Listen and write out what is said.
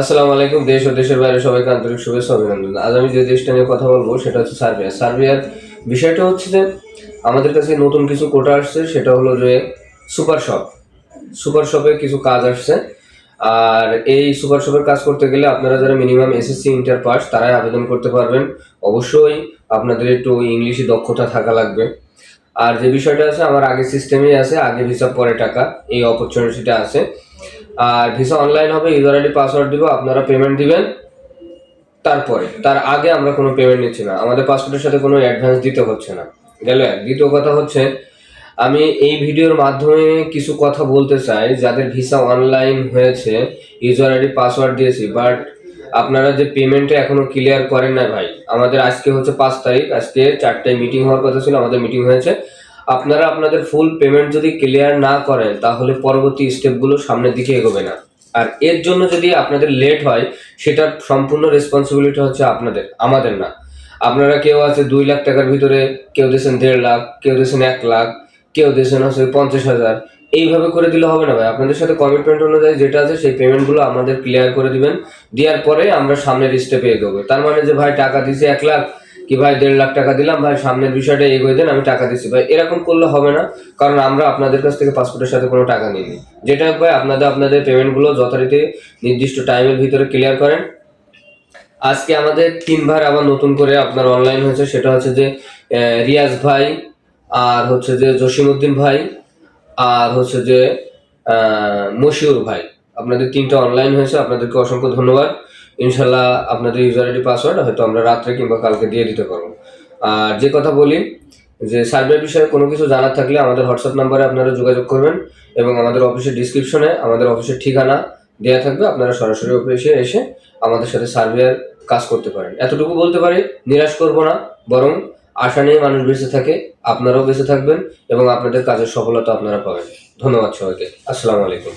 আসসালামু আলাইকুম, দেশ ও দেশের বাইরে সবাইকে আন্তরিক শুভেচ্ছা অভিনন্দন। আজ আমি যে দেশটা নিয়ে কথা বলব, সেটা হচ্ছে সার্বিয়া। সার্বিয়ার বিষয়টা হচ্ছে যে, আমাদের কাছে নতুন কিছু কোটা আসছে, সেটা হলো যে সুপার শপ সুপার শপে কিছু কাজ আসছে। আর এই সুপার শপের কাজ করতে গেলে আপনারা যারা মিনিমাম এসএসসি ইন্টার পাস তারাই আবেদন করতে পারবেন। অবশ্যই আপনাদের একটু ইংলিশে দক্ষতা থাকা লাগবে। আর যে বিষয়টা আছে, আমার আগে সিস্টেমেই আছে, আগে ভিসা পরে টাকা, এই অপরচুনিটিটা আছে। আর ভিসা অনলাইন হবে ইউজার আইডি পাসওয়ার্ড দিব, আপনারা পেমেন্ট দিবেন। তারপরে, তার আগে আমরা কোনো পেমেন্ট নিচ্ছি না। আমাদের পাসপোর্টের সাথে কোনো অ্যাডভান্স দিতে হচ্ছে না। গেল এক। দ্বিতীয় কথা হচ্ছে, আমি এই ভিডিওর মাধ্যমে কিছু কথা বলতে চাই। যাদের ভিসা অনলাইন হয়েছে ইউজার আইডি পাসওয়ার্ড দিয়েছি বাট আপনারা যে পেমেন্টটা এখনও ক্লিয়ার করেন না ভাই, আমাদের আজকে হচ্ছে পাঁচ তারিখ। আজকে চারটায় মিটিং হওয়ার কথা ছিল, আমাদের মিটিং হয়েছে। আপনারা আপনাদের ফুল পেমেন্ট যদি ক্লিয়ার না করেন, তাহলে পরবর্তী স্টেপগুলো সামনের দিকে এগোবে না। আর এর জন্য যদি আপনাদের লেট হয়, সেটার সম্পূর্ণ রেসপন্সিবিলিটি হচ্ছে আপনাদের, আমাদের না। আপনারা কেউ আছে দুই লাখ টাকার ভিতরে, কেউ দিয়েছেন দেড় লাখ, কেউ দিয়েছেন এক লাখ, কেউ দিয়েছেন হচ্ছে পঞ্চাশ হাজার, এইভাবে করে দিলে হবে না ভাই। আপনাদের সাথে কমিটমেন্ট অনুযায়ী যেটা আছে, সেই পেমেন্টগুলো আমাদের ক্লিয়ার করে দিবেন। দেওয়ার পরে আমরা সামনের স্টেপে এগোবো। তার মানে যে ভাই টাকা দিছি এক লাখ কি ভাই দেড় লাখ টাকা দিলাম, ভাই সামনের বিষয়টা এগোয় দেন, আমি টাকা দিচ্ছি ভাই, এরকম করলে হবে না, কারণ আমরা আপনাদের কাছ থেকে পাসপোর্টের সাথে কোনো টাকা নিই যেটা ভাই, আপনাদের আপনাদের পেমেন্টগুলো যথারীতি নির্দিষ্ট টাইমের ভিতরে ক্লিয়ার করেন। আজকে আমাদের তিন ভাই আবার নতুন করে আপনার অনলাইন হয়েছে, সেটা হচ্ছে যে রিয়াজ ভাই, আর হচ্ছে যে জসিমউদ্দিন ভাই, আর হচ্ছে যে মশিউর ভাই। আপনাদের তিনটা অনলাইন হয়েছে, আপনাদেরকে অসংখ্য ধন্যবাদ। ইনশাল্লাহ আপনাদের ইউজার আইডি পাসওয়ার্ড হয়তো আমরা রাত্রে কিংবা কালকে দিয়ে দিতে পারব। আর যে কথা বলি, যে সার্ভের বিষয়ে কোনো কিছু জানার থাকলে আমাদের হোয়াটসঅ্যাপ নাম্বারে আপনারা যোগাযোগ করবেন এবং আমাদের অফিসের ডিসক্রিপশনে আমাদের অফিসের ঠিকানা দেওয়া থাকবে। আপনারা সরাসরি অফিসে এসে আমাদের সাথে সার্ভেয়ার কাজ করতে পারেন। এতটুকু বলতে পারি, নিরাশ করব না, বরং আশা নিয়ে মানুষ বেঁচে থাকে, আপনারাও বেঁচে থাকবেন এবং আপনাদের কাজের সফলতা আপনারা পাবেন। ধন্যবাদ সবাইকে। আসসালামু আলাইকুম।